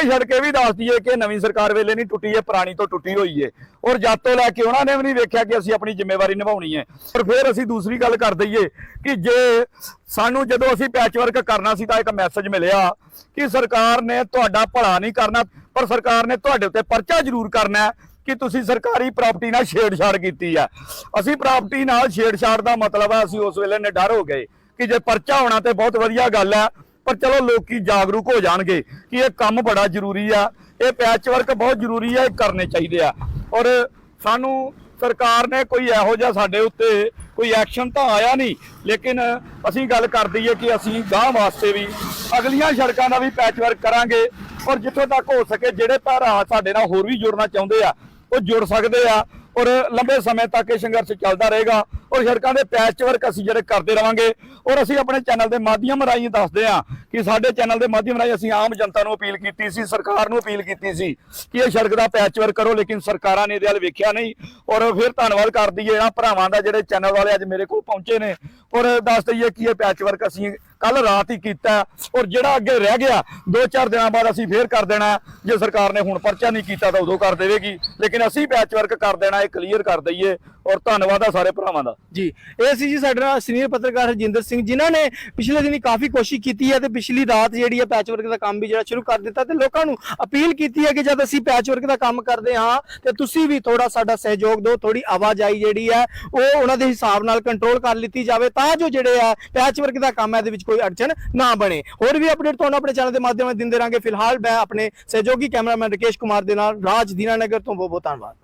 ਇਹ ਸੜਕ ਵੀ ਦੱਸ ਦਈਏ ਕਿ ਨਵੀਂ ਸਰਕਾਰ ਵੇਲੇ ਨਹੀਂ ਟੁੱਟੀ ਹੈ ਪੁਰਾਣੀ ਤੋਂ ਟੁੱਟੀ ਹੋਈ ਹੈ ਔਰ ਜਦ ਤੋਂ ਲੈ ਕੇ ਉਹਨਾਂ ਨੇ ਵੀ ਨਹੀਂ ਵੇਖਿਆ ਕਿ ਅਸੀਂ ਆਪਣੀ ਜ਼ਿੰਮੇਵਾਰੀ ਨਿਭਾਉਣੀ ਹੈ ਔਰ ਫਿਰ ਅਸੀਂ ਦੂਸਰੀ ਗੱਲ ਕਰ ਦਈਏ ਕਿ ਜੇ ਸਾਨੂੰ ਜਦੋਂ ਅਸੀਂ ਪੈਚ ਵਰਕ ਕਰਨਾ ਸੀ ਤਾਂ ਇੱਕ ਮੈਸੇਜ ਮਿਲਿਆ ਕਿ ਸਰਕਾਰ ਨੇ ਤੁਹਾਡਾ ਭਲਾ ਨਹੀਂ ਕਰਨਾ, ਪਰ ਸਰਕਾਰ ਨੇ ਤੁਹਾਡੇ ਉੱਤੇ ਪਰਚਾ ਜ਼ਰੂਰ ਕਰਨਾ ਕਿ ਤੁਸੀਂ ਸਰਕਾਰੀ ਪ੍ਰਾਪਰਟੀ ਨਾਲ ਛੇੜਛਾੜ ਕੀਤੀ ਆ। ਅਸੀਂ ਪ੍ਰਾਪਰਟੀ ਨਾਲ ਛੇੜਛਾੜ ਦਾ ਮਤਲਬ ਹੈ ਅਸੀਂ ਉਸ ਵੇਲੇ ਨਿਡਰ ਹੋ ਗਏ ਕਿ ਜੇ ਪਰਚਾ ਹੋਣਾ ਤੇ ਬਹੁਤ ਵਧੀਆ ਗੱਲ ਹੈ ਪਰ ਚਲੋ ਲੋਕੀ ਜਾਗਰੂਕ ਹੋ ਜਾਣਗੇ ਕਿ ਇਹ ਕੰਮ ਬੜਾ ਜ਼ਰੂਰੀ ਆ, ਇਹ ਪੈਚ ਵਰਕ ਬਹੁਤ ਜ਼ਰੂਰੀ ਆ, ਇਹ ਕਰਨੇ ਚਾਹੀਦੇ ਆ। ਔਰ ਸਾਨੂੰ ਸਰਕਾਰ ਨੇ ਕੋਈ ਇਹੋ ਜਿਹਾ ਸਾਡੇ ਉੱਤੇ ਕੋਈ ਐਕਸ਼ਨ ਤਾਂ ਆਇਆ ਨਹੀਂ, ਲੇਕਿਨ ਅਸੀਂ ਗੱਲ ਕਰ ਦਈਏ ਕਿ ਅਸੀਂ ਗਾਂਹ ਵਾਸਤੇ ਵੀ ਅਗਲੀਆਂ ਸੜਕਾਂ ਦਾ ਵੀ ਪੈਚ ਵਰਕ ਕਰਾਂਗੇ ਔਰ ਜਿੱਥੋਂ ਤੱਕ ਹੋ ਸਕੇ ਜਿਹੜੇ ਭਰਾ ਸਾਡੇ ਨਾਲ ਹੋਰ ਵੀ ਜੁੜਨਾ ਚਾਹੁੰਦੇ ਆ, ਉਹ ਜੁੜ ਸਕਦੇ ਆ। ਔਰ ਲੰਬੇ ਸਮੇਂ ਤੱਕ ਇਹ ਸੰਘਰਸ਼ ਚੱਲਦਾ ਰਹੇਗਾ। ਔਰ ਸੜਕਾਂ ਦੇ ਪੈਚ ਵਰਕ ਅਸੀਂ ਜਿਹੜੇ ਕਰਦੇ ਰਵਾਂਗੇ। ਔਰ ਅਸੀਂ ਆਪਣੇ ਚੈਨਲ ਦੇ ਮਾਧਿਅਮ ਰਾਹੀਂ ਦੱਸਦੇ ਆ ਕਿ ਸਾਡੇ ਚੈਨਲ ਦੇ ਮਾਧਿਅਮ ਰਾਹੀਂ ਅਸੀਂ ਆਮ ਜਨਤਾ ਨੂੰ ਅਪੀਲ ਕੀਤੀ ਸੀ, ਸਰਕਾਰ ਨੂੰ ਅਪੀਲ ਕੀਤੀ ਸੀ ਕਿ ਇਹ ਸੜਕ ਦਾ ਪੈਚ ਵਰਕ ਕਰੋ, ਲੇਕਿਨ ਸਰਕਾਰਾਂ ਨੇ ਇਹਦੇ ਵੱਲ ਵੇਖਿਆ ਨਹੀਂ। ਔਰ ਫਿਰ ਧੰਨਵਾਦ ਕਰਦੀ ਹੈ ਇਹਨਾਂ ਭਰਾਵਾਂ ਦਾ ਜਿਹੜੇ ਚੈਨਲ ਵਾਲੇ ਅੱਜ ਮੇਰੇ ਕੋਲ ਪਹੁੰਚੇ ਨੇ। ਔਰ ਦੱਸ ਦਈਏ ਕਿ ਇਹ ਪੈਚ ਵਰਕ ਅਸੀਂ ਕੱਲ ਰਾਤ ਹੀ ਕੀਤਾ ਔਰ ਜਿਹੜਾ ਅੱਗੇ ਰਹਿ ਗਿਆ, ਦੋ ਚਾਰ ਦਿਨਾਂ ਬਾਅਦ ਅਸੀਂ ਫੇਰ ਕਰ ਦੇਣਾ ਜੇ ਸਰਕਾਰ ਨੇ ਹੁਣ ਪਰਚਾ ਨਹੀਂ ਕੀਤਾ ਤਾਂ ਉਦੋਂ ਕਰ ਦੇਵੇਗੀ। ਲੇਕਿਨ ਅਸੀਂ ਪੈਚ ਵਰਕ ਕਰ ਦੇਣਾ, ਇਹ ਕਲੀਅਰ ਕਰ ਦਈਏ। ਔਰ ਧੰਨਵਾਦ ਆ ਸਾਰੇ ਭਰਾਵਾਂ ਦਾ। ਜੀ, ਇਹ ਸੀ ਜੀ ਸਾਡੇ ਨਾਲ ਸੀਨੀਅਰ ਪੱਤਰਕਾਰ ਹਰਜਿੰਦਰ ਸਿੰਘ, ਜਿਨ੍ਹਾਂ ਨੇ ਪਿਛਲੇ ਦਿਨੀ ਕਾਫੀ ਕੋਸ਼ਿਸ਼ ਕੀਤੀ ਹੈ ਤੇ ਪਿਛਲੀ ਰਾਤ ਜਿਹੜੀ ਹੈ ਪੈਚਵਰਕ ਦਾ ਕੰਮ ਵੀ ਜਿਹੜਾ ਸ਼ੁਰੂ ਕਰ ਦਿੱਤਾ ਤੇ ਲੋਕਾਂ ਨੂੰ ਅਪੀਲ ਕੀਤੀ ਹੈ ਕਿ ਜਦ ਅਸੀਂ ਪੈਚਵਰਕ ਦਾ ਕੰਮ ਕਰਦੇ ਹਾਂ, ਤੇ ਤੁਸੀਂ ਵੀ ਥੋੜਾ ਸਾਡਾ ਸਹਿਯੋਗ ਦਿਓ ਥੋੜੀ ਆਵਾਜਾਈ ਜਿਹੜੀ ਹੈ, ਉਹ ਉਹਨਾਂ ਦੇ ਹਿਸਾਬ ਨਾਲ ਕੰਟਰੋਲ ਕਰ ਲਿੱਤੀ ਜਾਵੇ ਤਾਂ ਜੋ ਜਿਹੜੇ ਆ ਪੈਚਵਰਕ ਦਾ ਕੰਮ ਹੈ, ਇਹਦੇ ਵਿੱਚ ਕੋਈ ਅੜਚਨ ਨਾ ਬਣੇ। ਹੋਰ ਵੀ ਅਪਡੇਟ ਤੁਹਾਨੂੰ ਆਪਣੇ ਚੈਨਲ ਦੇ ਮਾਧਿਅਮ ਨਾਲ ਦਿੰਦੇ ਰਾਂਗੇ। ਫਿਲਹਾਲ ਮੈਂ ਆਪਣੇ ਸਹਿਯੋਗੀ ਕੈਮਰਾਮੈਨ ਰਕੇਸ਼ ਕੁਮਾਰ ਦੇ ਨਾਲ, ਰਾਜ ਦੀਨਾਨਗਰ ਤੋਂ ਬਹੁਤ ਬਹੁਤ ਧੰਨਵਾਦ।